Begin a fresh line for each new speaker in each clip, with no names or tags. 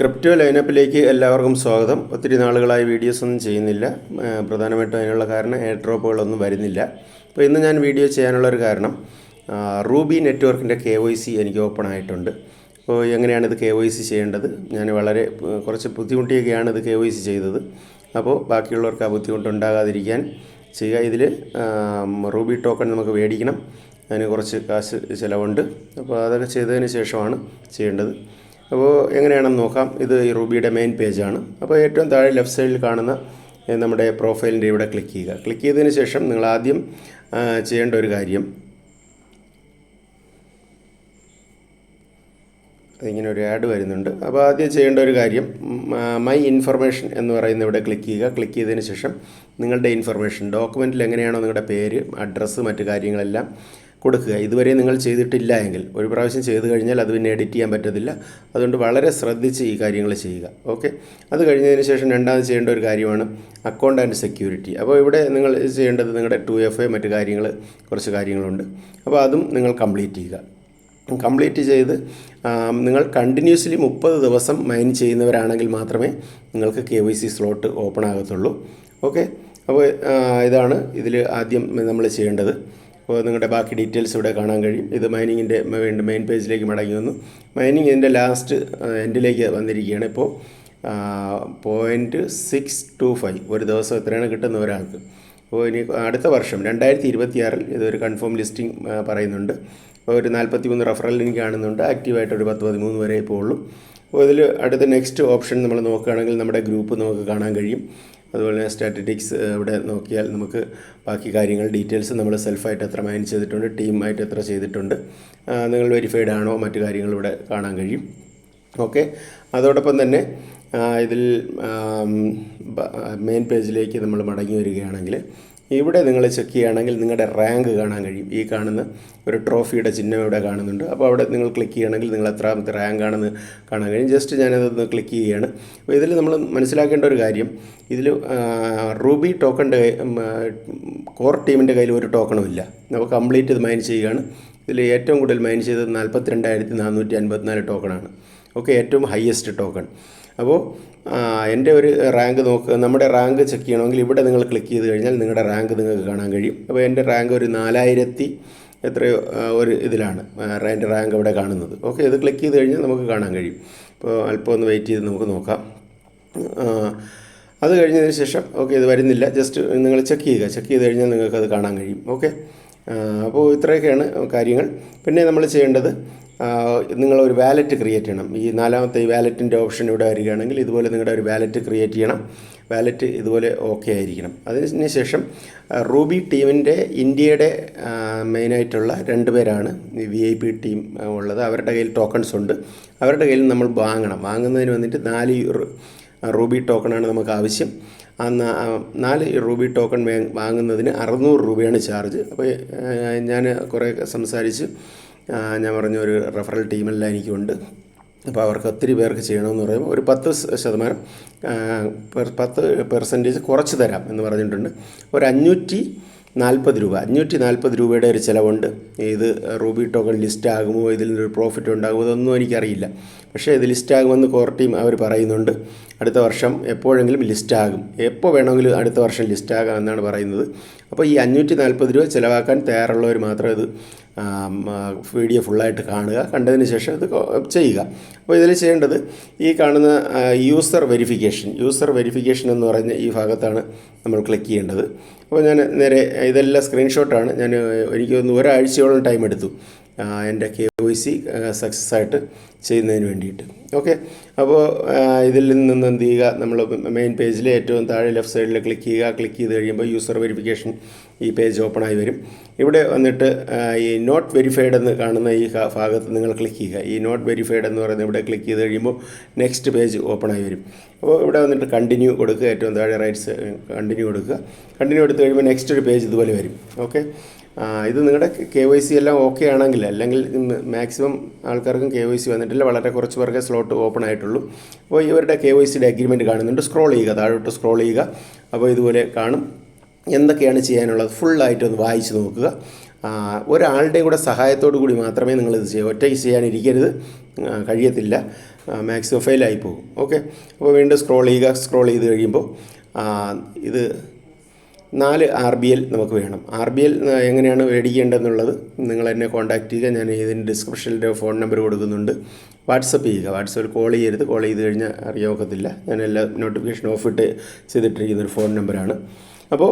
Crypto ലൈനപ്പിലേക്ക് എല്ലാവർക്കും സ്വാഗതം. ഒത്തിരി നാളുകളായി വീഡിയോസ് ഒന്നും ചെയ്യുന്നില്ല. പ്രധാനമായിട്ടും അതിനുള്ള കാരണം എയർ ഡ്രോപ്പുകളൊന്നും വരുന്നില്ല. അപ്പോൾ ഇന്ന് ഞാൻ വീഡിയോ ചെയ്യാനുള്ള ഒരു കാരണം റൂബി നെറ്റ്വർക്കിന്റെ കെ വൈ സി എനിക്ക് ഓപ്പൺ ആയിട്ടുണ്ട്. അപ്പോൾ എങ്ങനെയാണ് ഇത് കെ വൈ സി ചെയ്യേണ്ടത്? ഞാൻ വളരെ കുറച്ച് ബുദ്ധിമുട്ടിയൊക്കെയാണ് ഇത് കെ വൈ സി ചെയ്തത്. അപ്പോൾ ബാക്കിയുള്ളവർക്ക് ആ ബുദ്ധിമുട്ടുണ്ടാകാതിരിക്കാൻ ചെയ്യുക. ഇതിൽ റൂബി ടോക്കൺ നമുക്ക് മേടിക്കണം. അതിന് കുറച്ച് കാശ് ചിലവുണ്ട്. അപ്പോൾ അതൊക്കെ ചെയ്തതിന് ശേഷമാണ് ചെയ്യേണ്ടത്. അപ്പോൾ എങ്ങനെയാണെന്ന് നോക്കാം. ഇത് ഈ റൂബിയുടെ മെയിൻ പേജാണ് അപ്പോൾ ഏറ്റവും താഴെ ലെഫ്റ്റ് സൈഡിൽ കാണുന്ന നമ്മുടെ പ്രൊഫൈലിന്റെ ഇവിടെ ക്ലിക്ക് ചെയ്യുക. ക്ലിക്ക് ചെയ്തതിന് ശേഷം നിങ്ങൾ ആദ്യം ചെയ്യേണ്ട ഒരു കാര്യം. ഇങ്ങനെ ഒരു ആഡ് വരുന്നുണ്ട്. അപ്പോൾ ആദ്യം ചെയ്യേണ്ട ഒരു കാര്യം മൈ ഇൻഫർമേഷൻ എന്ന് പറയുന്ന ഇവിടെ ക്ലിക്ക് ചെയ്യുക. ക്ലിക്ക് ചെയ്തതിന് ശേഷം നിങ്ങളുടെ ഇൻഫർമേഷൻ ഡോക്യുമെന്റിൽ എങ്ങനെയാണോ നിങ്ങളുടെ പേര് അഡ്രസ്സ് മറ്റു കാര്യങ്ങളെല്ലാം കൊടുക്കുക. ഇതുവരെ നിങ്ങൾ ചെയ്തിട്ടില്ല എങ്കിൽ ഒരു പ്രാവശ്യം ചെയ്ത് കഴിഞ്ഞാൽ അത് പിന്നെ എഡിറ്റ് ചെയ്യാൻ പറ്റത്തില്ല. അതുകൊണ്ട് വളരെ ശ്രദ്ധിച്ച് ഈ കാര്യങ്ങൾ ചെയ്യുക. ഓക്കെ? അത് കഴിഞ്ഞതിന് ശേഷം രണ്ടാമത് ചെയ്യേണ്ട ഒരു കാര്യമാണ് അക്കൗണ്ട് ആൻഡ് സെക്യൂരിറ്റി. അപ്പോൾ ഇവിടെ നിങ്ങൾ ചെയ്യേണ്ടത് നിങ്ങളുടെ ടു എഫ് എ മറ്റു കാര്യങ്ങൾ കുറച്ച് കാര്യങ്ങളുണ്ട്. അപ്പോൾ അതും നിങ്ങൾ കംപ്ലീറ്റ് ചെയ്യുക. കംപ്ലീറ്റ് ചെയ്ത് നിങ്ങൾ കണ്ടിന്യൂസ്ലി മുപ്പത് ദിവസം മൈൻ ചെയ്യുന്നവരാണെങ്കിൽ മാത്രമേ നിങ്ങൾക്ക് K Y C slot open ആകത്തുള്ളൂ. Okay? അപ്പോൾ ഇതാണ് ഇതിൽ ആദ്യം നമ്മൾ ചെയ്യേണ്ടത്. അപ്പോൾ നിങ്ങളുടെ ബാക്കി ഡീറ്റെയിൽസ് ഇവിടെ കാണാൻ കഴിയും. ഇത് മൈനിങ്ങിന്റെ മെയിൻ പേജിലേക്ക് മടങ്ങി വന്നു. മൈനിങ് ഇതിന്റെ ലാസ്റ്റ് എൻഡിലേക്ക് വന്നിരിക്കുകയാണ് ഇപ്പോൾ. പോയിന്റ് സിക്സ് ടു ഫൈവ് ഒരു ദിവസം എത്രയാണ് കിട്ടുന്ന ഒരാൾക്ക്? അപ്പോൾ ഇനി അടുത്ത വർഷം രണ്ടായിരത്തി ഇരുപത്തിയാറിൽ ഇതൊരു കൺഫേം ലിസ്റ്റിംഗ് പറയുന്നുണ്ട്. അപ്പോൾ ഒരു നാൽപ്പത്തി മൂന്ന് റഫറൽ ലിങ്ക് കാണുന്നുണ്ട് ആക്റ്റീവായിട്ട് ഒരു പത്ത് പതിമൂന്ന് വരെ ഇപ്പോൾ ഉള്ളൂ. അപ്പോൾ ഇതിൽ അടുത്ത നെക്സ്റ്റ് ഓപ്ഷൻ നമ്മൾ നോക്കുകയാണെങ്കിൽ നമ്മുടെ ഗ്രൂപ്പ് നമുക്ക് കാണാൻ കഴിയും. അതുപോലെ തന്നെ സ്റ്റാറ്റിറ്റിക്സ് ഇവിടെ നോക്കിയാൽ നമുക്ക് ബാക്കി കാര്യങ്ങൾ ഡീറ്റെയിൽസ് നമ്മൾ സെൽഫായിട്ട് എത്ര മൈൻ ചെയ്തിട്ടുണ്ട് ടീമായിട്ട് എത്ര ചെയ്തിട്ടുണ്ട് നിങ്ങൾ വെരിഫൈഡ് ആണോ മറ്റു കാര്യങ്ങൾ ഇവിടെ കാണാൻ കഴിയും. ഓക്കെ അതോടൊപ്പം തന്നെ ഇതിൽ മെയിൻ പേജിലേക്ക് നമ്മൾ മടങ്ങി വരികയാണെങ്കിൽ ഇവിടെ നിങ്ങൾ ചെക്ക് ചെയ്യുകയാണെങ്കിൽ നിങ്ങളുടെ റാങ്ക് കാണാൻ കഴിയും. ഈ കാണുന്ന ഒരു ട്രോഫിയുടെ ചിഹ്നം ഇവിടെ കാണുന്നുണ്ട്. അപ്പോൾ അവിടെ നിങ്ങൾ ക്ലിക്ക് ചെയ്യുകയാണെങ്കിൽ നിങ്ങൾ എത്രാമത്തെ റാങ്ക് ആണെന്ന് കാണാൻ കഴിയും. ജസ്റ്റ് ഞാനതൊന്ന് ക്ലിക്ക് ചെയ്യുകയാണ്. അപ്പോൾ ഇതിൽ നമ്മൾ മനസ്സിലാക്കേണ്ട ഒരു കാര്യം ഇതിൽ റൂബി ടോക്കണിന്റെ കോർ ടീമിന്റെ കയ്യിൽ ഒരു ടോക്കണും ഇല്ല. അപ്പോൾ കംപ്ലീറ്റ് ഇത് മൈൻ ചെയ്യുകയാണ്. ഇതിൽ ഏറ്റവും കൂടുതൽ മൈൻ ചെയ്തത് നാൽപ്പത്തി രണ്ടായിരത്തി നാനൂറ്റി അൻപത്തിനാല് ടോക്കണാണ് ഓക്കെ ഏറ്റവും ഹയസ്റ്റ് ടോക്കൺ അപ്പോൾ എന്റെ ഒരു റാങ്ക് നോക്ക് നമ്മുടെ റാങ്ക് ചെക്ക് ചെയ്യണമെങ്കിൽ ഇവിടെ നിങ്ങൾ ക്ലിക്ക് ചെയ്ത് കഴിഞ്ഞാൽ നിങ്ങളുടെ റാങ്ക് നിങ്ങൾക്ക് കാണാൻ കഴിയും. അപ്പോൾ എന്റെ റാങ്ക് ഒരു നാലായിരത്തി എത്രയോ ഒരു ഇതിലാണ് എന്റെ റാങ്ക് അവിടെ കാണുന്നത്. ഓക്കെ ഇത് ക്ലിക്ക് ചെയ്ത് കഴിഞ്ഞാൽ നമുക്ക് കാണാൻ കഴിയും. അപ്പോൾ അല്പം ഒന്ന് വെയിറ്റ് ചെയ്ത് നമുക്ക് നോക്കാം. അത് കഴിഞ്ഞതിന് ശേഷം ഓക്കെ ഇത് വരുന്നില്ല. ജസ്റ്റ് നിങ്ങൾ ചെക്ക് ചെയ്യുക. ചെക്ക് ചെയ്ത് കഴിഞ്ഞാൽ നിങ്ങൾക്ക് അത് കാണാൻ കഴിയും. ഓക്കെ അപ്പോൾ ഇത്രയൊക്കെയാണ് കാര്യങ്ങൾ. പിന്നെ നമ്മൾ ചെയ്യേണ്ടത് ആ, ഒരു വാലറ്റ് ക്രിയേറ്റ് ചെയ്യണം. ഈ നാലാമത്തെ ഈ വാലറ്റിന്റെ ഓപ്ഷൻ ഇവിടെ വരികയാണെങ്കിൽ ഇതുപോലെ നിങ്ങളുടെ ഒരു വാലറ്റ് ക്രിയേറ്റ് ചെയ്യണം. വാലറ്റ് ഇതുപോലെ ഓക്കെ ആയിരിക്കണം. അതിന് ശേഷം റൂബി ടീമിന്റെ ഇന്ത്യയുടെ മെയിനായിട്ടുള്ള രണ്ട് പേരാണ് വി ഐ പി ടീം ഉള്ളത്. അവരുടെ കയ്യിൽ ടോക്കൺസ് ഉണ്ട്. അവരുടെ കയ്യിൽ നമ്മൾ വാങ്ങണം. വാങ്ങുന്നതിന് വന്നിട്ട് നാല് റൂബി ടോക്കണാണ് നമുക്ക് ആവശ്യം. ആ നാല് റൂബി ടോക്കൺ വാങ്ങുന്നതിന് അറുന്നൂറ് രൂപയാണ് ചാർജ് അപ്പോൾ ഞാൻ കുറേ സംസാരിച്ച്. ഞാൻ പറഞ്ഞ ഒരു റെഫറൽ ടീമെല്ലാം എനിക്കുണ്ട്. അപ്പോൾ അവർക്ക് ഒത്തിരി പേർക്ക് ചെയ്യണമെന്ന് പറയുമ്പോൾ ഒരു പത്ത് ശതമാനം പത്ത് പെർസെന്റേജ് കുറച്ച് തരാം എന്ന് പറഞ്ഞിട്ടുണ്ട്. ഒരു അഞ്ഞൂറ്റി നാൽപ്പത് രൂപ അഞ്ഞൂറ്റി നാൽപ്പത് രൂപയുടെ ഒരു ചിലവുണ്ട്. ഇത് റൂബി ടോക്കൺ ലിസ്റ്റ് ആകുമോ? ഇതിൽ നിന്നൊരു പ്രോഫിറ്റ് ഉണ്ടാകുമോ? ഇതൊന്നും എനിക്കറിയില്ല. പക്ഷേ ഇത് ലിസ്റ്റാകുമെന്ന് കോർ ടീം അവർ പറയുന്നുണ്ട്. അടുത്ത വർഷം എപ്പോഴെങ്കിലും ലിസ്റ്റാകും. എപ്പോൾ വേണമെങ്കിലും അടുത്ത വർഷം ലിസ്റ്റാകാം എന്നാണ് പറയുന്നത്. അപ്പോൾ ഈ അഞ്ഞൂറ്റി നാൽപ്പത് രൂപ ചിലവാക്കാൻ തയ്യാറുള്ളവർ മാത്രം ഇത് വീഡിയോ ഫുള്ളായിട്ട് കാണുക. കണ്ടതിന് ശേഷം ഇത് ചെയ്യുക. അപ്പോൾ ഇതിൽ ചെയ്യേണ്ടത് ഈ കാണുന്ന യൂസർ വെരിഫിക്കേഷൻ യൂസർ വെരിഫിക്കേഷൻ എന്ന് പറഞ്ഞ ഈ ഭാഗത്താണ് നമ്മൾ ക്ലിക്ക് ചെയ്യേണ്ടത്. അപ്പോൾ ഞാൻ നേരെ ഇതെല്ലാം സ്ക്രീൻഷോട്ടാണ് ഞാൻ എനിക്ക് ഒന്ന് ഒരാഴ്ചയോളം ടൈം എടുത്തു. എന്റെ കെ ഒ സി സക്സസ് ആയിട്ട് ചെയ്യുന്നതിന് വേണ്ടിയിട്ട്. ഓക്കെ അപ്പോൾ ഇതിൽ നിന്ന് എന്ത് ചെയ്യുക? നമ്മൾ മെയിൻ പേജിൽ ഏറ്റവും താഴെ ലെഫ്റ്റ് സൈഡിൽ ക്ലിക്ക് ചെയ്യുക. ക്ലിക്ക് ചെയ്ത് കഴിയുമ്പോൾ യൂസർ വെരിഫിക്കേഷൻ ഈ പേജ് ഓപ്പൺ ആയി വരും. ഇവിടെ വന്നിട്ട് ഈ നോട്ട് വെരിഫൈഡ് എന്ന് കാണുന്ന ഈ ഭാഗത്ത് നിങ്ങൾ ക്ലിക്ക് ചെയ്യുക. ഈ നോട്ട് വെരിഫൈഡ് എന്ന് പറയുന്നത് ഇവിടെ ക്ലിക്ക് ചെയ്ത് കഴിയുമ്പോൾ നെക്സ്റ്റ് പേജ് ഓപ്പൺ ആയി വരും. അപ്പോൾ ഇവിടെ വന്നിട്ട് കണ്ടിന്യൂ കൊടുക്കുക. ഏറ്റവും താഴെ റൈറ്റ്സ് കണ്ടിന്യൂ കൊടുക്കുക. കണ്ടിന്യൂ എടുത്ത് കഴിയുമ്പോൾ നെക്സ്റ്റ് ഒരു പേജ് ഇതുപോലെ വരും. ഓക്കെ ഇത് നിങ്ങളുടെ കെ വൈ സി എല്ലാം ഓക്കെ ആണെങ്കിൽ അല്ലെങ്കിൽ മാക്സിമം ആൾക്കാർക്കും കെ വൈ സി വന്നിട്ടില്ല വളരെ കുറച്ച് പേർക്ക് സ്ലോട്ട് ഓപ്പൺ ആയിട്ടുള്ളൂ. അപ്പോൾ ഇവരുടെ കെ വൈ സിയുടെ അഗ്രിമെന്റ് കാണുന്നുണ്ട്. സ്ക്രോൾ ചെയ്യുക താഴോട്ട് സ്ക്രോൾ ചെയ്യുക. അപ്പോൾ ഇതുപോലെ കാണും. എന്തൊക്കെയാണ് ചെയ്യാനുള്ളത്? ഫുള്ളായിട്ട് ഒന്ന് വായിച്ച് നോക്കുക. ഒരാളുടെയും കൂടെ സഹായത്തോടു കൂടി മാത്രമേ നിങ്ങളിത് ചെയ്യൂ. ഒറ്റയ്ക്ക് ചെയ്യാനിരിക്കരുത്. കഴിയത്തില്ല. മാക്സിമം ഫെയിലായി പോകും. ഓക്കെ അപ്പോൾ വീണ്ടും സ്ക്രോൾ ചെയ്യുക. സ്ക്രോൾ ചെയ്ത് കഴിയുമ്പോൾ ഇത് നാല് ആർ ബി എൽ നമുക്ക് വേണം. ആർ ബി എൽ എങ്ങനെയാണ് മേടിക്കേണ്ടതെന്നുള്ളത് നിങ്ങൾ എന്നെ കോൺടാക്റ്റ് ചെയ്യുക. ഞാൻ ഇതിന് ഡിസ്ക്രിപ്ഷനിൽ ഫോൺ നമ്പർ കൊടുക്കുന്നുണ്ട്. വാട്സപ്പ് ചെയ്യുക. വാട്സപ്പിൽ കോൾ ചെയ്യരുത്. കോൾ ചെയ്ത് കഴിഞ്ഞാൽ അറിയാൻ ഞാൻ എല്ലാ നോട്ടിഫിക്കേഷൻ ഓഫ് ഇട്ട് ചെയ്തിട്ടിരിക്കുന്ന ഒരു ഫോൺ നമ്പറാണ്. അപ്പോൾ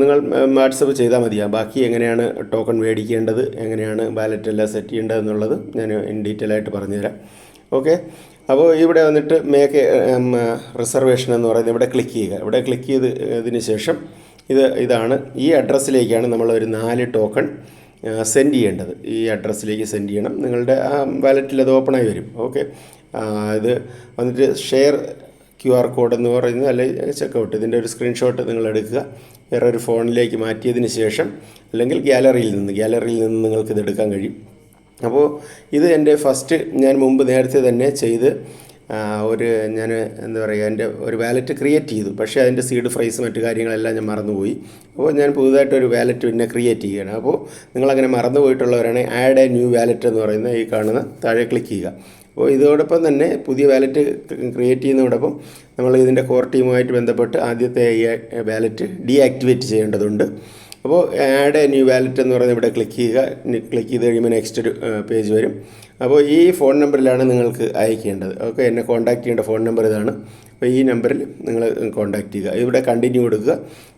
നിങ്ങൾ വാട്സപ്പ് ചെയ്താൽ മതിയാ. ബാക്കി എങ്ങനെയാണ് ടോക്കൺ മേടിക്കേണ്ടത് എങ്ങനെയാണ് ബാലറ്റ് എല്ലാം സെറ്റ് ചെയ്യേണ്ടത് എന്നുള്ളത് ഞാൻ ഇൻ ഡീറ്റെയിൽ ആയിട്ട് പറഞ്ഞുതരാം. ഓക്കെ അപ്പോൾ ഇവിടെ വന്നിട്ട് മേക്ക് റിസർവേഷൻ എന്ന് പറയുന്നത് ഇവിടെ ക്ലിക്ക് ചെയ്യുക. ഇവിടെ ക്ലിക്ക് ചെയ്ത് ഇതിന് ശേഷം ഇത് ഇതാണ് ഈ അഡ്രസ്സിലേക്കാണ് നമ്മൾ ഒരു നാല് ടോക്കൺ സെൻഡ് ചെയ്യേണ്ടത്. ഈ അഡ്രസ്സിലേക്ക് സെൻഡ് ചെയ്യണം. നിങ്ങളുടെ ആ വാലറ്റിൽ അത് ഓപ്പണായി വരും. ഓക്കെ ഇത് വന്നിട്ട് ഷെയർ ക്യു ആർ കോഡ് എന്ന് പറയുന്നത് അല്ലെങ്കിൽ ചെക്കൗട്ട് ഇതിന്റെ ഒരു സ്ക്രീൻഷോട്ട് നിങ്ങൾ എടുക്കുക. വേറെ ഒരു ഫോണിലേക്ക് മാറ്റിയതിന് ശേഷം അല്ലെങ്കിൽ ഗ്യാലറിയിൽ നിന്ന് ഗ്യാലറിയിൽ നിന്ന് നിങ്ങൾക്ക് ഇത് എടുക്കാൻ കഴിയും. അപ്പോൾ ഇത് എന്റെ ഫസ്റ്റ് ഞാൻ മുമ്പ് നേരത്തെ തന്നെ ചെയ്ത് ഒരു ഞാൻ എന്താ പറയുക എന്റെ ഒരു വാലറ്റ് ക്രിയേറ്റ് ചെയ്തു. പക്ഷേ അതിന്റെ സീഡ് ഫ്രൈസ് മറ്റു കാര്യങ്ങളെല്ലാം ഞാൻ മറന്നുപോയി. അപ്പോൾ ഞാൻ പുതുതായിട്ട് ഒരു വാലറ്റ് പിന്നെ ക്രിയേറ്റ് ചെയ്യുകയാണ്. അപ്പോൾ നിങ്ങളങ്ങനെ മറന്നു പോയിട്ടുള്ളവരാണെങ്കിൽ ആഡ് എ ന്യൂ വാലറ്റ് എന്ന് പറയുന്ന ഈ കാണുന്ന താഴെ ക്ലിക്ക് ചെയ്യുക. അപ്പോൾ ഇതോടൊപ്പം തന്നെ പുതിയ വാലറ്റ് ക്രിയേറ്റ് ചെയ്യുന്നതോടൊപ്പം നമ്മൾ ഇതിന്റെ കോർ ടീമുമായിട്ട് ബന്ധപ്പെട്ട് ആദ്യത്തെ വാലറ്റ് ഡീആക്ടിവേറ്റ് ചെയ്യേണ്ടതുണ്ട്. അപ്പോൾ ആഡ് എ ന്യൂ വാലറ്റ് എന്ന് പറയുന്നത് ഇവിടെ ക്ലിക്ക് ചെയ്യുക. ക്ലിക്ക് ചെയ്ത് കഴിയുമ്പോൾ നെക്സ്റ്റ് ഒരു പേജ് വരും. അപ്പോൾ ഈ ഫോൺ നമ്പറിലാണ് നിങ്ങൾക്ക് അയക്കേണ്ടത്. ഓക്കെ എന്നെ കോൺടാക്ട് ചെയ്യേണ്ട ഫോൺ നമ്പർ ഇതാണ്. അപ്പോൾ ഈ നമ്പറിൽ നിങ്ങൾ കോൺടാക്ട് ചെയ്യുക. ഇവിടെ കണ്ടിന്യൂ കൊടുക്കുക.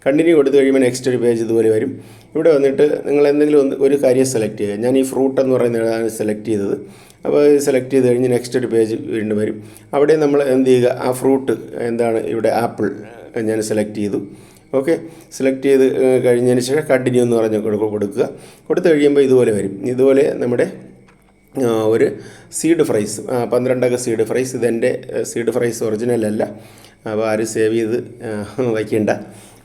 കണ്ടിന്യൂ കൊടുത്തു കഴിയുമ്പോൾ നെക്സ്റ്റ് ഒരു പേജ് ഇതുപോലെ വരും. ഇവിടെ വന്നിട്ട് നിങ്ങൾ എന്തെങ്കിലും ഒന്ന് ഒരു കാര്യം സെലക്ട് ചെയ്യുക. ഞാൻ ഈ ഫ്രൂട്ട് എന്ന് പറയുന്നതാണ് സെലക്ട് ചെയ്തത്. അപ്പോൾ സെലക്ട് ചെയ്ത് കഴിഞ്ഞ് നെക്സ്റ്റ് ഒരു പേജ് വീണ്ടും വരും. അവിടെ നമ്മൾ എന്ത് ചെയ്യുക? ആ ഫ്രൂട്ട് എന്താണ്? ഇവിടെ ആപ്പിൾ ഞാൻ സെലക്ട് ചെയ്തു. ഓക്കെ. സെലക്ട് ചെയ്ത് കഴിഞ്ഞതിന് ശേഷം കണ്ടിന്യൂ എന്ന് പറഞ്ഞ് കൊടുക്കുക. കൊടുത്തു കഴിയുമ്പോൾ ഇതുപോലെ വരും. ഇതുപോലെ നമ്മുടെ ഒരു സീഡ് ഫ്രൈസ് ആ, പന്ത്രണ്ടക സീഡ് ഫ്രൈസ് ഇതെന്റെ സീഡ് ഫ്രൈസ് ഒറിജിനൽ അല്ല. അപ്പോൾ ആരും സേവ് ചെയ്ത് വയ്ക്കേണ്ട.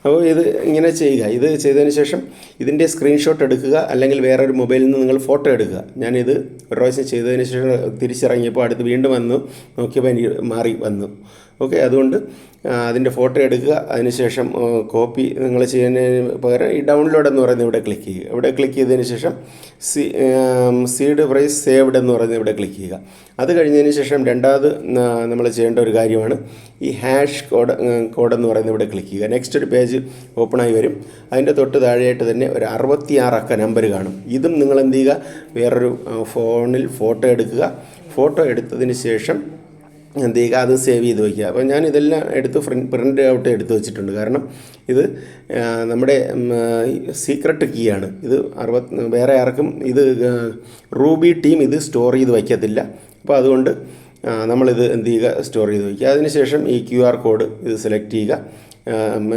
അപ്പോൾ ഇത് ഇങ്ങനെ ചെയ്യുക. ഇത് ചെയ്തതിന് ശേഷം ഇതിന്റെ സ്ക്രീൻഷോട്ട് എടുക്കുക. അല്ലെങ്കിൽ വേറൊരു മൊബൈലിൽ നിന്ന് നിങ്ങൾ ഫോട്ടോ എടുക്കുക. ഞാനിത് ഒരു പ്രാവശ്യം ചെയ്തതിന് ശേഷം തിരിച്ചിറങ്ങിയപ്പോൾ അടുത്ത് വീണ്ടും വന്നു. നോക്കിയപ്പോൾ എനിക്ക് മാറി വന്നു. ഓക്കെ അതുകൊണ്ട് അതിന്റെ ഫോട്ടോ എടുക്കുക അതിനുശേഷം കോപ്പി നിങ്ങൾ ചെയ്യുന്നതിന് പകരം ഈ ഡൗൺലോഡ് എന്ന് പറയുന്നത് ഇവിടെ ക്ലിക്ക് ചെയ്യുക. ഇവിടെ ക്ലിക്ക് ചെയ്തതിന് ശേഷം സി സീഡ് പ്രൈസ് സേവ്ഡ് എന്ന് പറയുന്നത് ഇവിടെ ക്ലിക്ക് ചെയ്യുക. അത് കഴിഞ്ഞതിന് ശേഷം രണ്ടാമത് നമ്മൾ ചെയ്യേണ്ട ഒരു കാര്യമാണ് ഈ ഹാഷ് കോഡ് കോഡ് എന്ന് പറയുന്നത് ഇവിടെ ക്ലിക്ക് ചെയ്യുക. നെക്സ്റ്റ് ഒരു പേജ് ഓപ്പണായി വരും. അതിന്റെ തൊട്ട് താഴെയായിട്ട് തന്നെ ഒരു അറുപത്തിയാറ് അക്ക നമ്പർ കാണും. ഇതും നിങ്ങൾ എന്ത് ചെയ്യുക വേറൊരു ഫോണിൽ ഫോട്ടോ എടുക്കുക. ഫോട്ടോ എടുത്തതിന് ശേഷം എന്ത് ചെയ്യുക അത് സേവ് ചെയ്ത് വയ്ക്കുക. അപ്പോൾ ഞാൻ ഇതെല്ലാം എടുത്ത് പ്രിന്റ് ഔട്ട് എടുത്ത് വെച്ചിട്ടുണ്ട്. കാരണം ഇത് നമ്മുടെ സീക്രട്ട് കീ ആണ്. ഇത് അറുപത് വേറെ ആർക്കും ഇത് റൂബി ടീം ഇത് സ്റ്റോർ ചെയ്ത് വയ്ക്കത്തില്ല. അപ്പോൾ അതുകൊണ്ട് നമ്മളിത് എന്ത് ചെയ്യുക സ്റ്റോർ ചെയ്ത് വയ്ക്കുക. അതിനുശേഷം ഈ ക്യു ആർ കോഡ് ഇത് സെലക്ട് ചെയ്യുക.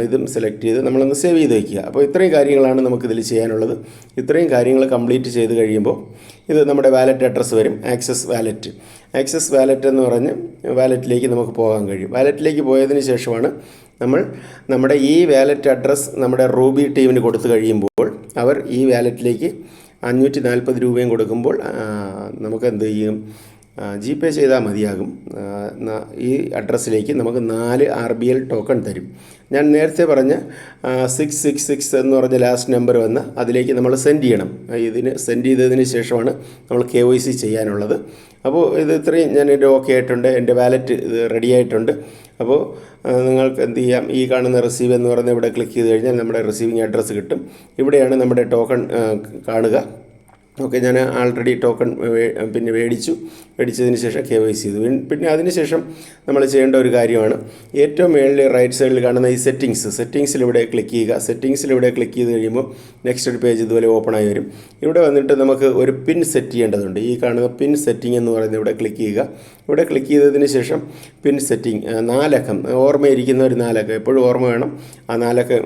ഇതും സെലക്ട് ചെയ്ത് നമ്മളൊന്ന് സേവ് ചെയ്ത് വയ്ക്കുക അപ്പോൾ ഇത്രയും കാര്യങ്ങളാണ് നമുക്കിതിൽ ചെയ്യാനുള്ളത്. ഇത്രയും കാര്യങ്ങൾ കംപ്ലീറ്റ് ചെയ്ത് കഴിയുമ്പോൾ ഇത് നമ്മുടെ വാലറ്റ് അഡ്രസ്സ് വരും. ആക്സസ് വാലറ്റ് ആക്സസ് വാലറ്റ് എന്ന് പറഞ്ഞ് വാലറ്റിലേക്ക് നമുക്ക് പോകാൻ കഴിയും. വാലറ്റിലേക്ക് പോയതിന് ശേഷമാണ് നമ്മൾ നമ്മുടെ ഈ വാലറ്റ് അഡ്രസ്സ് നമ്മുടെ റൂബി ടീമിന് കൊടുത്തു കഴിയുമ്പോൾ അവർ ഈ വാലറ്റിലേക്ക് അഞ്ഞൂറ്റി നാൽപ്പത് രൂപയും കൊടുക്കുമ്പോൾ നമുക്ക് എന്ത് ചെയ്യും? ജി പേ ചെയ്താൽ മതിയാകും. ഈ അഡ്രസ്സിലേക്ക് നമുക്ക് നാല് ആർ ബി എൽ ടോക്കൺ തരും. ഞാൻ നേരത്തെ പറഞ്ഞ സിക്സ് സിക്സ് സിക്സ് എന്ന് പറഞ്ഞ ലാസ്റ്റ് നമ്പർ വന്ന് അതിലേക്ക് നമ്മൾ സെൻഡ് ചെയ്യണം. ഇതിന് സെൻഡ് ചെയ്തതിന് ശേഷമാണ് നമ്മൾ കെ വൈ സി ചെയ്യാനുള്ളത്. അപ്പോൾ ഇത് ഇത്രയും ഞാൻ എന്റെ ഓക്കെ ആയിട്ടുണ്ട്. എന്റെ വാലറ്റ് ഇത് റെഡി ആയിട്ടുണ്ട്. അപ്പോൾ നിങ്ങൾക്ക് എന്ത് ചെയ്യാം? ഈ കാണുന്ന റിസീവ് എന്ന് പറയുന്ന ഇവിടെ ക്ലിക്ക് ചെയ്ത് കഴിഞ്ഞാൽ നമ്മുടെ റിസീവിങ് അഡ്രസ്സ് കിട്ടും. ഇവിടെയാണ് നമ്മുടെ ടോക്കൺ കാണുക. ഓക്കെ ഞാൻ ആൾറെഡി ടോക്കൺ പിന്നെ മേടിച്ചു മേടിച്ചതിന് ശേഷം കെ വൈ സി ചെയ്തു. പിന്നെ അതിനുശേഷം നമ്മൾ ചെയ്യേണ്ട ഒരു കാര്യമാണ്. ഏറ്റവും മേളിൽ റൈറ്റ് സൈഡിൽ കാണുന്ന ഈ സെറ്റിങ്സ് സെറ്റിങ്സിൽ ഇവിടെ ക്ലിക്ക് ചെയ്യുക. സെറ്റിങ്സിൽ ഇവിടെ ക്ലിക്ക് ചെയ്ത് കഴിയുമ്പോൾ നെക്സ്റ്റ് ഒരു പേജ് ഇതുപോലെ ഓപ്പൺ ആയി വരും. ഇവിടെ വന്നിട്ട് നമുക്ക് ഒരു പിൻ സെറ്റ് ചെയ്യേണ്ടതുണ്ട്. ഈ കാണുന്ന പിൻ സെറ്റിംഗ് എന്ന് പറയുന്നത് ഇവിടെ ക്ലിക്ക് ചെയ്യുക. ഇവിടെ ക്ലിക്ക് ചെയ്തതിന് ശേഷം പിൻ സെറ്റിംഗ് നാലക്കം. ഓർമ്മയിരിക്കുന്ന ഒരു നാലക്കം. എപ്പോഴും ഓർമ്മ വേണം. ആ നാലക്കം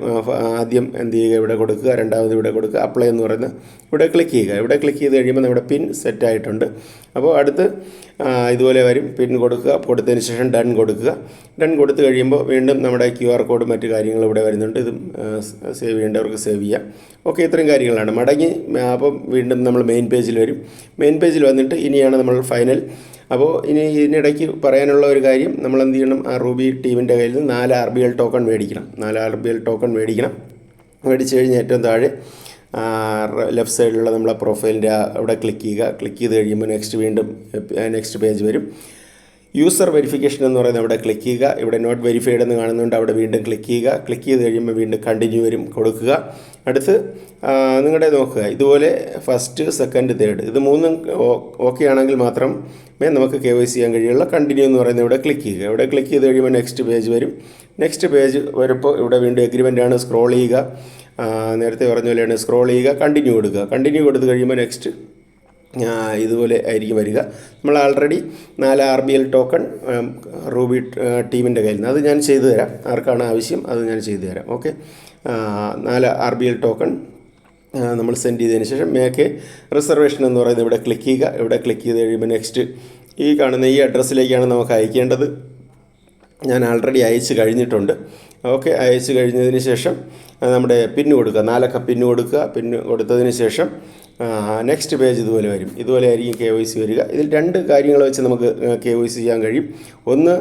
ആദ്യം എന്ത് ചെയ്യുക? ഇവിടെ കൊടുക്കുക. രണ്ടാമത് ഇവിടെ കൊടുക്കുക. അപ്ലൈ എന്ന് പറയുന്നത് ഇവിടെ ക്ലിക്ക് ചെയ്യുക. ഇവിടെ ക്ലിക്ക് ചെയ്ത് കഴിയുമ്പോൾ നമ്മുടെ പിൻ സെറ്റായിട്ടുണ്ട് അപ്പോൾ അടുത്ത് ഇതുപോലെ വരും. പിൻ കൊടുക്കുക കൊടുത്തതിന് ശേഷം ഡൺ കൊടുക്കുക. ഡൺ കൊടുത്തു കഴിയുമ്പോൾ വീണ്ടും നമ്മുടെ ക്യു ആർ കോഡ് മറ്റു കാര്യങ്ങൾ ഇവിടെ വരുന്നുണ്ട്. ഇതും സേവ് ചെയ്യേണ്ടവർക്ക് സേവ് ചെയ്യാം. ഓക്കെ ഇത്രയും കാര്യങ്ങളാണ്. മടങ്ങി അപ്പം വീണ്ടും നമ്മൾ മെയിൻ പേജിൽ വരും. മെയിൻ പേജിൽ വന്നിട്ട് ഇനിയാണ് നമ്മൾ ഫൈനൽ അപ്പോൾ ഇനി ഇതിനിടയ്ക്ക് പറയാനുള്ള ഒരു കാര്യം നമ്മൾ എന്ത് ചെയ്യണം? ആ റൂബി ടീമിന്റെ കയ്യിൽ നിന്ന് നാല് ആർ ബി എൽ ടോക്കൺ മേടിക്കണം. നാല് ആർ ബി എൽ ടോക്കൺ മേടിക്കണം. മേടിച്ച് കഴിഞ്ഞ് ഏറ്റവും താഴെ ലെഫ്റ്റ് സൈഡിലുള്ള നമ്മളെ പ്രൊഫൈലിന്റെ അവിടെ ക്ലിക്ക് ചെയ്യുക. ക്ലിക്ക് ചെയ്ത് കഴിയുമ്പോൾ നെക്സ്റ്റ് വീണ്ടും നെക്സ്റ്റ് പേജ് വരും. യൂസർ വെരിഫിക്കേഷൻ എന്ന് പറയുന്നത് അവിടെ ക്ലിക്ക് ചെയ്യുക. ഇവിടെ നോട്ട് വെരിഫൈഡ് എന്ന് കാണുന്നുണ്ട് അവിടെ വീണ്ടും ക്ലിക്ക് ചെയ്യുക. ക്ലിക്ക് ചെയ്ത് കഴിയുമ്പോൾ വീണ്ടും കണ്ടിന്യൂ വരും കൊടുക്കുക. അടുത്ത് നിങ്ങളുടെ നോക്കുക. ഇതുപോലെ ഫസ്റ്റ് സെക്കൻഡ് തേർഡ് ഇത് മൂന്നും ഓക്കെ ആണെങ്കിൽ മാത്രമേ നമുക്ക് കെ വൈ സി ചെയ്യാൻ കഴിയുള്ള. കണ്ടിന്യൂ എന്ന് പറയുന്നത് ഇവിടെ ക്ലിക്ക് ചെയ്യുക. ഇവിടെ ക്ലിക്ക് ചെയ്ത് കഴിയുമ്പോൾ നെക്സ്റ്റ് പേജ് വരും. നെക്സ്റ്റ് പേജ് വരുമ്പോൾ ഇവിടെ വീണ്ടും എഗ്രിമെന്റ് ആണ്. സ്ക്രോൾ ചെയ്യുക. നേരത്തെ പറഞ്ഞ പോലെയാണ് സ്ക്രോൾ ചെയ്യുക കണ്ടിന്യൂ കൊടുക്കുക. കണ്ടിന്യൂ കൊടുത്ത് കഴിയുമ്പോൾ നെക്സ്റ്റ് ഇതുപോലെ ആയിരിക്കും വരിക. നമ്മൾ ആൾറെഡി നാല് R B L token Ruby ടീമിന്റെ കയ്യിൽ നിന്ന്. അത് ഞാൻ ചെയ്തു തരാം. ആർക്കാണ് ആവശ്യം അത് ഞാൻ ചെയ്തു തരാം. ഓക്കെ നാല് ആർ ബി എൽ ടോക്കൺ നമ്മൾ സെൻഡ് ചെയ്തതിന് ശേഷം മേക്ക് റിസർവേഷൻ എന്ന് പറയുന്നത് ഇവിടെ ക്ലിക്ക് ചെയ്യുക. ഇവിടെ ക്ലിക്ക് ചെയ്ത് കഴിയുമ്പോൾ നെക്സ്റ്റ് ഈ കാണുന്ന ഈ അഡ്രസ്സിലേക്കാണ് നമുക്ക് അയക്കേണ്ടത്. ഞാൻ ആൾറെഡി അയച്ചു കഴിഞ്ഞിട്ടുണ്ട്. ഓക്കെ അയച്ചു കഴിഞ്ഞതിന് ശേഷം നമ്മുടെ പിന്ന് കൊടുക്കുക. നാലക്ക പിന്ന് കൊടുക്കുക. പിന്ന് കൊടുത്തതിന് ശേഷം നെക്സ്റ്റ് പേജ് ഇതുപോലെ വരും. ഇതുപോലെ ആയിരിക്കും കെ വൈ സി വരിക. ഇതിൽ രണ്ട് കാര്യങ്ങൾ വെച്ച് നമുക്ക് കെ വൈ സി ചെയ്യാൻ കഴിയും. ഒന്ന്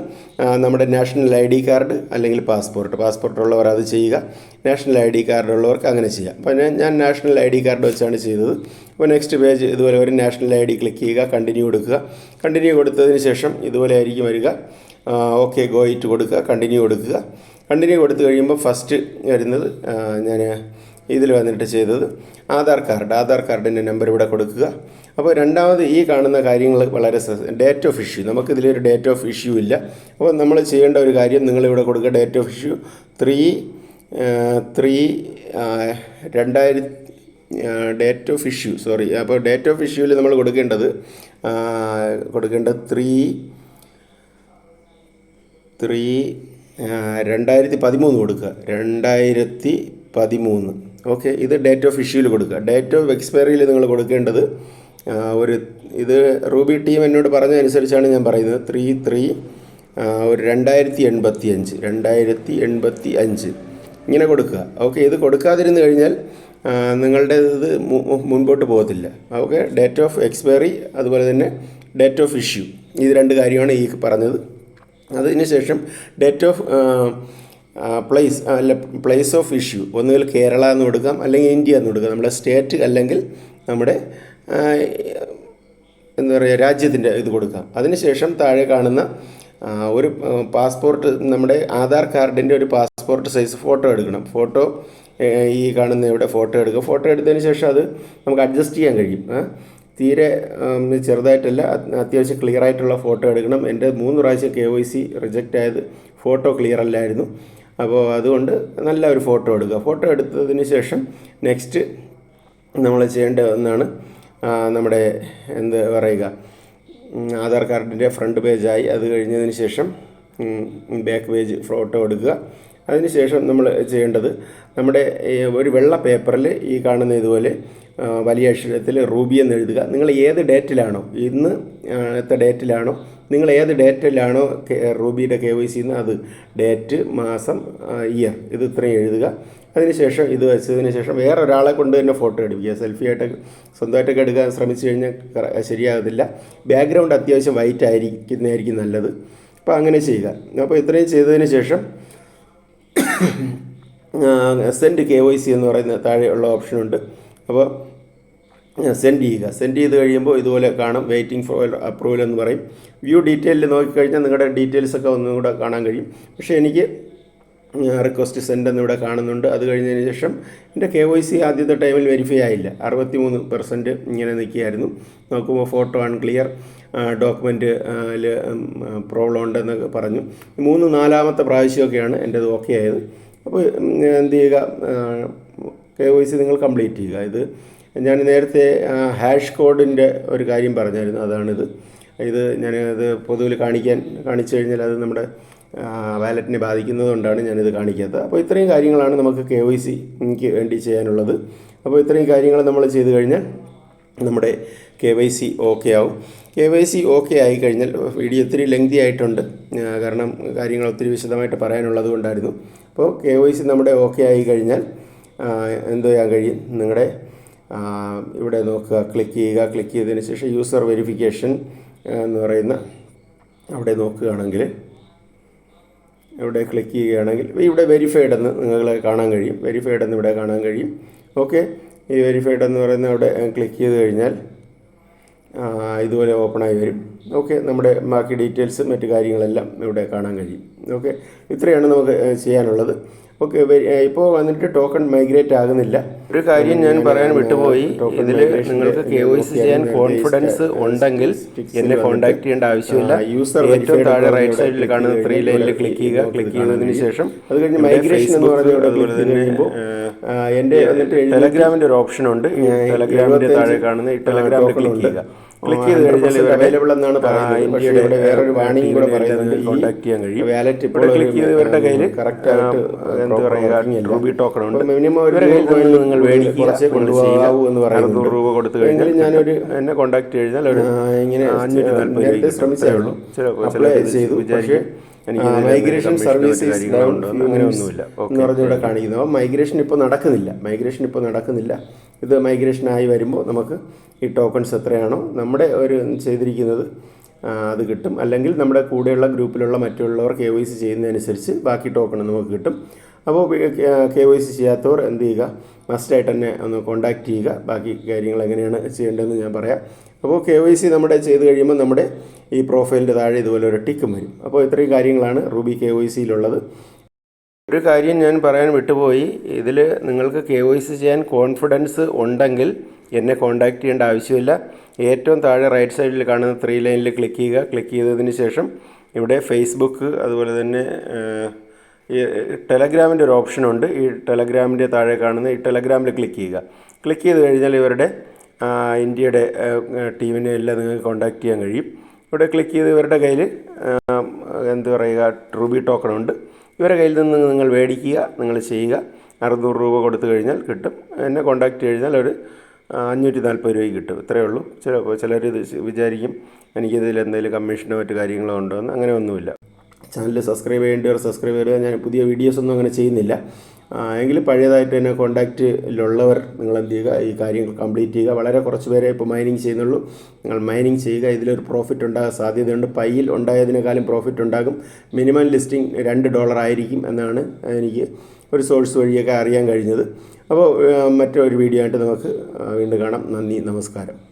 നമ്മുടെ നാഷണൽ ഐ ഡി കാർഡ് അല്ലെങ്കിൽ പാസ്പോർട്ട് പാസ്പോർട്ട് ഉള്ളവർ അത് ചെയ്യുക. നാഷണൽ ഐ ഡി കാർഡ് ഉള്ളവർക്ക് അങ്ങനെ ചെയ്യാം. അപ്പോൾ ഞാൻ നാഷണൽ ഐ ഡി കാർഡ് വെച്ചാണ് ചെയ്തത്. അപ്പോൾ നെക്സ്റ്റ് പേജ് ഇതുപോലെ ഒരു നാഷണൽ ഐ ഡി ക്ലിക്ക് ചെയ്യുക കണ്ടിന്യൂ കൊടുക്കുക. കണ്ടിന്യൂ കൊടുത്തതിന് ശേഷം ഇതുപോലെ ആയിരിക്കും വരിക. ഓക്കെ ഗോയിറ്റ് കൊടുക്കുക. കണ്ടിന്യൂ കൊടുക്കുക. കണ്ടിന്യൂ കൊടുത്തു കഴിയുമ്പോൾ ഫസ്റ്റ് വരുന്നത് ഞാൻ ഇതിൽ വന്നിട്ട് ചെയ്തത് ആധാർ കാർഡ്. ആധാർ കാർഡിന്റെ നമ്പർ ഇവിടെ കൊടുക്കുക. അപ്പോൾ രണ്ടാമത് ഈ കാണുന്ന കാര്യങ്ങൾ വളരെ ഡേറ്റ് ഓഫ് ഇഷ്യൂ നമുക്കിതിലൊരു ഡേറ്റ് ഓഫ് ഇഷ്യൂ ഇല്ല. അപ്പോൾ നമ്മൾ ചെയ്യേണ്ട ഒരു കാര്യം നിങ്ങളിവിടെ കൊടുക്കുക. Date of issue three three രണ്ടായിരത്തി ഡേറ്റ് ഓഫ് ഇഷ്യൂ സോറി അപ്പോൾ ഡേറ്റ് ഓഫ് ഇഷ്യൂവിൽ നമ്മൾ കൊടുക്കേണ്ടത് കൊടുക്കേണ്ടത് ത്രീ ത്രീ രണ്ടായിരത്തി പതിമൂന്ന് കൊടുക്കുക. രണ്ടായിരത്തി പതിമൂന്ന്. ഓക്കെ ഇത് ഡേറ്റ് ഓഫ് ഇഷ്യൂവിൽ കൊടുക്കുക. ഡേറ്റ് ഓഫ് എക്സ്പയറിയിൽ നിങ്ങൾ കൊടുക്കേണ്ടത് ഒരു ഇത് റൂബി ടീം എന്നോട് പറഞ്ഞതനുസരിച്ചാണ് ഞാൻ പറയുന്നത്. ത്രീ ത്രീ ഒരു രണ്ടായിരത്തി എൺപത്തി അഞ്ച് രണ്ടായിരത്തി എൺപത്തി അഞ്ച് ഇങ്ങനെ കൊടുക്കുക. ഓക്കെ ഇത് കൊടുക്കാതിരുന്ന് കഴിഞ്ഞാൽ നിങ്ങളുടെ ഇത് മുൻപോട്ട് പോകത്തില്ല. ഓക്കെ ഡേറ്റ് ഓഫ് എക്സ്പയറി അതുപോലെ തന്നെ ഡേറ്റ് ഓഫ് ഇഷ്യൂ. ഇത് രണ്ട് കാര്യമാണ് ഈ പറഞ്ഞത്. അതിന് ശേഷം ഡേറ്റ് ഓഫ് പ്ലേസ് അല്ല പ്ലേസ് ഓഫ് ഇഷ്യൂ ഒന്നുകിൽ കേരള എന്ന് കൊടുക്കാം അല്ലെങ്കിൽ ഇന്ത്യ എന്ന് കൊടുക്കാം. നമ്മുടെ സ്റ്റേറ്റ് അല്ലെങ്കിൽ നമ്മുടെ എന്താ പറയുക രാജ്യത്തിന്റെ ഇത് കൊടുക്കാം. അതിനുശേഷം താഴെ കാണുന്ന ഒരു പാസ്പോർട്ട് നമ്മുടെ ആധാർ കാർഡിന്റെ ഒരു പാസ്പോർട്ട് സൈസ് ഫോട്ടോ എടുക്കണം. ഫോട്ടോ ഈ കാണുന്ന ഇവിടെ ഫോട്ടോ എടുക്കുക. ഫോട്ടോ എടുത്തതിന് ശേഷം അത് നമുക്ക് അഡ്ജസ്റ്റ് ചെയ്യാൻ കഴിയും. തീരെ ചെറുതായിട്ടല്ല അത് അത്യാവശ്യം ക്ലിയർ ആയിട്ടുള്ള ഫോട്ടോ എടുക്കണം. എന്റെ മൂന്ന് പ്രാവശ്യം കെ വൈ സി റിജക്റ്റ് ആയത് ഫോട്ടോ ക്ലിയർ അല്ലായിരുന്നു. അപ്പോൾ അതുകൊണ്ട് നല്ല ഒരു ഫോട്ടോ എടുക്കുക. ഫോട്ടോ എടുത്തതിന് ശേഷം നെക്സ്റ്റ് നമ്മൾ ചെയ്യേണ്ട ഒന്നാണ് നമ്മുടെ എന്ത് പറയുക ആധാർ കാർഡിന്റെ ഫ്രണ്ട് പേജായി അത് കഴിഞ്ഞതിന് ശേഷം ബാക്ക് പേജ് ഫോട്ടോ എടുക്കുക. അതിനുശേഷം നമ്മൾ ചെയ്യേണ്ടത് നമ്മുടെ ഒരു വെള്ള പേപ്പറിൽ ഈ കാണുന്ന ഇതുപോലെ വലിയ അക്ഷരത്തിൽ റൂബി എന്ന് എഴുതുക. നിങ്ങൾ ഏത് ഡേറ്റിലാണോ ഇന്ന് ത്തെ ഡേറ്റിലാണോ നിങ്ങൾ ഏത് ഡേറ്റിലാണോ റൂബിയുടെ കെ വൈ സിന്ന് അത് ഡേറ്റ് മാസം ഇയർ ഇത് ഇത്രയും എഴുതുക. അതിനുശേഷം ഇത് വെച്ചതിന് ശേഷം വേറെ ഒരാളെ കൊണ്ട് തന്നെ ഫോട്ടോ എടുക്കുക സെൽഫി ആയിട്ട് സ്വന്തമായിട്ടൊക്കെ എടുക്കാൻ ശ്രമിച്ചു കഴിഞ്ഞാൽ ശരിയാകത്തില്ല. ബാക്ക്ഗ്രൗണ്ട് അത്യാവശ്യം വൈറ്റ് ആയിരിക്കുന്നതായിരിക്കും നല്ലത്. അപ്പോൾ അങ്ങനെ ചെയ്യുക. അപ്പോൾ ഇത്രയും ചെയ്തതിന് ശേഷം സെൻഡ് കെ വൈ സി എന്ന് പറയുന്ന താഴെയുള്ള ഓപ്ഷനുണ്ട് അപ്പോൾ സെൻഡ് ചെയ്യുക. സെൻഡ് ചെയ്ത് കഴിയുമ്പോൾ ഇതുപോലെ കാണും. വെയിറ്റിംഗ് ഫോർ അപ്രൂവൽ എന്ന് പറയും. വ്യൂ ഡീറ്റെയിലിൽ നോക്കിക്കഴിഞ്ഞാൽ നിങ്ങളുടെ ഡീറ്റെയിൽസ് ഒക്കെ ഒന്നും കൂടെ കാണാൻ കഴിയും. പക്ഷേ എനിക്ക് റിക്വസ്റ്റ് സെൻഡ് എന്നിവിടെ കാണുന്നുണ്ട്. അത് കഴിഞ്ഞതിന് ശേഷം എന്റെ കെ വൈ സി ആദ്യത്തെ ടൈമിൽ വെരിഫൈ ആയില്ല. അറുപത്തി മൂന്ന് പെർസെന്റ് ഇങ്ങനെ നിൽക്കുകയായിരുന്നു. നോക്കുമ്പോൾ ഫോട്ടോ അൺക്ലിയർ ഡോക്യുമെന്റ് പ്രോബ്ലം ഉണ്ടെന്നൊക്കെ പറഞ്ഞു. മൂന്ന് നാലാമത്തെ പ്രാവശ്യമൊക്കെയാണ് എന്റെത് ഓക്കെ ആയത്. അപ്പോൾ എന്ത് ചെയ്യുക? കെ വൈ സി നിങ്ങൾ കംപ്ലീറ്റ് ചെയ്യുക. ഇത് ഞാൻ നേരത്തെ ഹാഷ് കോഡിന്റെ ഒരു കാര്യം പറഞ്ഞായിരുന്നു. അതാണിത്. ഇത് ഞാനത് പൊതുവിൽ കാണിക്കാൻ കാണിച്ചു കഴിഞ്ഞാൽ അത് നമ്മുടെ വാലറ്റിനെ ബാധിക്കുന്നതുകൊണ്ടാണ് ഞാനിത് കാണിക്കാത്തത്. അപ്പോൾ ഇത്രയും കാര്യങ്ങളാണ് നമുക്ക് കെ വൈ സിക്ക് വേണ്ടി ചെയ്യാനുള്ളത്. അപ്പോൾ ഇത്രയും കാര്യങ്ങൾ നമ്മൾ ചെയ്തു കഴിഞ്ഞാൽ നമ്മുടെ കെ വൈ സി ഓക്കെ ആവും. കെ വൈ സി ഓക്കെ ആയി കഴിഞ്ഞാൽ വീഡിയോ ഒത്തിരി ലെങ്തി ആയിട്ടുണ്ട്. കാരണം കാര്യങ്ങൾ ഒത്തിരി വിശദമായിട്ട് പറയാനുള്ളത് കൊണ്ടായിരുന്നു. അപ്പോൾ കെ വൈ സി നമ്മുടെ ഓക്കെ ആയി കഴിഞ്ഞാൽ എന്ത് ചെയ്യാൻ കഴിയും? നിങ്ങളുടെ ഇവിടെ നോക്കുക. ക്ലിക്ക് ചെയ്യുക. ക്ലിക്ക് ചെയ്തതിന് ശേഷം യൂസർ വെരിഫിക്കേഷൻ എന്ന് പറയുന്ന അവിടെ നോക്കുകയാണെങ്കിൽ ഇവിടെ ക്ലിക്ക് ചെയ്യുകയാണെങ്കിൽ ഇവിടെ വെരിഫൈഡ് എന്ന് നിങ്ങൾ കാണാൻ കഴിയും. വെരിഫൈഡ് എന്ന് ഇവിടെ കാണാൻ കഴിയും. ഓക്കെ ഈ വെരിഫൈഡ് എന്ന് പറയുന്ന അവിടെ ക്ലിക്ക് ചെയ്ത് കഴിഞ്ഞാൽ ഇതുപോലെ ഓപ്പണായി വരും. ഓക്കെ നമ്മുടെ ബാക്കി ഡീറ്റെയിൽസ് മറ്റു കാര്യങ്ങളെല്ലാം ഇവിടെ കാണാൻ കഴിയും. ഓക്കെ ഇത്രയാണ് നമുക്ക് ചെയ്യാനുള്ളത്. ഓക്കെ ഇപ്പോൾ വന്നിട്ട് ടോക്കൺ മൈഗ്രേറ്റ് ആകുന്നില്ല.
ഒരു കാര്യം ഞാൻ പറയാൻ വിട്ടുപോയി. ഇതിൽ നിങ്ങൾക്ക് കെ വൈ സി ചെയ്യാൻ കോൺഫിഡൻസ് ഉണ്ടെങ്കിൽ എന്നെ കോൺടാക്ട് ചെയ്യേണ്ട ആവശ്യമില്ല.
യൂസർ
ഏറ്റവും താഴെ റൈറ്റ് സൈഡിൽ കാണുന്ന ത്രീ ലൈനിൽ ക്ലിക്ക് ചെയ്യുക. ക്ലിക്ക് ചെയ്തതിന് ശേഷം
അത് കഴിഞ്ഞ് മൈഗ്രേഷൻ എന്ന് പറയുന്നത്
അതുപോലെ തന്നെ
എന്റെ
ടെലഗ്രാമിന്റെ ഒരു ഓപ്ഷൻ ഉണ്ട്. ടെലഗ്രാമിന്റെ താഴെ കാണുന്ന ഈ ടെലഗ്രാമിൽ ക്ലിക്ക് ചെയ്യുക. ക്ലിക്ക് ചെയ്ത് കഴിഞ്ഞാൽ
അവൈലബിൾ എന്നാണ് പറയുന്നത്. പക്ഷേ ഇവിടെ വേറൊരു വാണിംഗ് കൂടെ പറയുന്നുണ്ട്.
കോൺടാക്ട് ചെയ്യാൻ കഴിയും.
വാലറ്റ് ഇപ്പോൾ
ക്ലിക്ക് ചെയ്ത് ഇവരുടെ കയ്യിൽ
കറക്റ്റ് ആയിട്ട്
എന്താ പറയുക റൂബി ടോക്കൺ ഉണ്ട്.
മിനിമം ഒരു
ഇവരുടെ കയ്യിൽ നിന്ന് നിങ്ങൾ മേടിക്കുക
കുറച്ചേ കൊണ്ടുപോകാവൂ എന്ന് പറയുന്നത്
അറുന്നൂറ് രൂപ കൊടുത്തു കഴിഞ്ഞാൽ
ഞാനൊരു
എന്നെ കോൺടാക്ട് ചെയ്താൽ ഒരു
ഇങ്ങനെ
അഞ്ഞൂറ്റി നാൽപ്പത്
ശ്രമിച്ചേ ഉള്ളൂ.
ചില-
ചെയ്തു. പക്ഷേ മൈഗ്രേഷൻ സർവീസസ്
അങ്ങനെ ഒന്നുമില്ല.
എന്ന് ഇവിടെ കാണിക്കുന്നത് അപ്പോൾ മൈഗ്രേഷൻ ഇപ്പോൾ നടക്കുന്നില്ല. മൈഗ്രേഷൻ ഇപ്പോൾ നടക്കുന്നില്ല. ഇത് മൈഗ്രേഷൻ ആയി വരുമ്പോൾ നമുക്ക് ഈ ടോക്കൺസ് എത്രയാണോ നമ്മുടെ ഒരു ചെയ്തിരിക്കുന്നത് അത് കിട്ടും. അല്ലെങ്കിൽ നമ്മുടെ കൂടെയുള്ള ഗ്രൂപ്പിലുള്ള മറ്റുള്ളവർ കെ വൈ സി ചെയ്യുന്നതനുസരിച്ച് ബാക്കി ടോക്കൺ നമുക്ക് കിട്ടും. അപ്പോൾ കെ വൈ സി ചെയ്യാത്തവർ എന്ത് ചെയ്യുക? മസ്റ്റായിട്ട് തന്നെ ഒന്ന് കോൺടാക്റ്റ് ചെയ്യുക. ബാക്കി കാര്യങ്ങൾ എങ്ങനെയാണ് ചെയ്യേണ്ടതെന്ന് ഞാൻ പറയാം. അപ്പോൾ കെ വൈ സി നമ്മുടെ ചെയ്ത് കഴിയുമ്പോൾ നമ്മുടെ ഈ പ്രൊഫൈലിന്റെ താഴെ ഇതുപോലെ ഒരു ടിക്കും വരും. അപ്പോൾ ഇത്രയും കാര്യങ്ങളാണ് റൂബി കെ വൈ സിയിലുള്ളത്
ഒരു കാര്യം ഞാൻ പറയാൻ വിട്ടുപോയി. ഇതിൽ നിങ്ങൾക്ക് കെ വൈ സി ചെയ്യാൻ കോൺഫിഡൻസ് ഉണ്ടെങ്കിൽ എന്നെ കോൺടാക്റ്റ് ചെയ്യേണ്ട ആവശ്യമില്ല. ഏറ്റവും താഴെ റൈറ്റ് സൈഡിൽ കാണുന്ന ത്രീ ലൈനിൽ ക്ലിക്ക് ചെയ്യുക. ക്ലിക്ക് ചെയ്തതിന് ശേഷം ഇവിടെ ഫേസ്ബുക്ക് അതുപോലെ തന്നെ ടെലഗ്രാമിന്റെ ഒരു ഓപ്ഷനുണ്ട് ഈ ടെലഗ്രാമിന്റെ താഴെ കാണുന്ന ഈ ടെലഗ്രാമിൽ ക്ലിക്ക് ചെയ്യുക. ക്ലിക്ക് ചെയ്ത് കഴിഞ്ഞാൽ ഇവരുടെ ഇന്ത്യയുടെ ടീമിനെ എല്ലാം നിങ്ങൾക്ക് കോണ്ടാക്ട് ചെയ്യാൻ കഴിയും. ഇവിടെ ക്ലിക്ക് ചെയ്ത് ഇവരുടെ കയ്യിൽ എന്ത് പറയുക ട്രൂബി ടോക്കൺ ഉണ്ട്. ഇവരുടെ കയ്യിൽ നിന്ന് നിങ്ങൾ മേടിക്കുക നിങ്ങൾ ചെയ്യുക. അറുന്നൂറ് രൂപ കൊടുത്തു കഴിഞ്ഞാൽ കിട്ടും. എന്നെ കോൺടാക്റ്റ് കഴിഞ്ഞാൽ ഒരു അഞ്ഞൂറ്റി നാൽപ്പത് രൂപയ്ക്ക് കിട്ടും. ഇത്രയേ ഉള്ളൂ. ചില ചിലർ ഇത് വിചാരിക്കും എനിക്കിതിൽ എന്തെങ്കിലും കമ്മീഷനോ മറ്റു കാര്യങ്ങളോ ഉണ്ടോ എന്ന്. അങ്ങനെ ഒന്നുമില്ല.
ചാനൽ സബ്സ്ക്രൈബ് ചെയ്യേണ്ടവർ സബ്സ്ക്രൈബ് ചെയ്യുക ഞാൻ പുതിയ വീഡിയോസ് ഒന്നും അങ്ങനെ ചെയ്യുന്നില്ല. ആ, എങ്കിലും പഴയതായിട്ട് തന്നെ കോണ്ടാക്റ്റിലുള്ളവർ നിങ്ങൾ എന്ത് ചെയ്യുക ഈ കാര്യങ്ങൾ കംപ്ലീറ്റ് ചെയ്യുക. വളരെ കുറച്ച് പേരെ ഇപ്പോൾ മൈനിങ് ചെയ്യുന്നുള്ളൂ. നിങ്ങൾ മൈനിങ് ചെയ്യുക ഇതിലൊരു പ്രോഫിറ്റ് ഉണ്ടാകാൻ സാധ്യതയുണ്ട്. പയ്യിൽ ഉണ്ടായതിനേക്കാളും പ്രോഫിറ്റ് ഉണ്ടാകും. മിനിമം ലിസ്റ്റിംഗ് രണ്ട് ഡോളർ ആയിരിക്കും എന്നാണ് എനിക്ക് ഒരു സോഴ്സ് വഴിയൊക്കെ അറിയാൻ കഴിഞ്ഞത്. അപ്പോൾ മറ്റൊരു വീഡിയോ ആയിട്ട് നമുക്ക് വീണ്ടും കാണാം. നന്ദി നമസ്കാരം.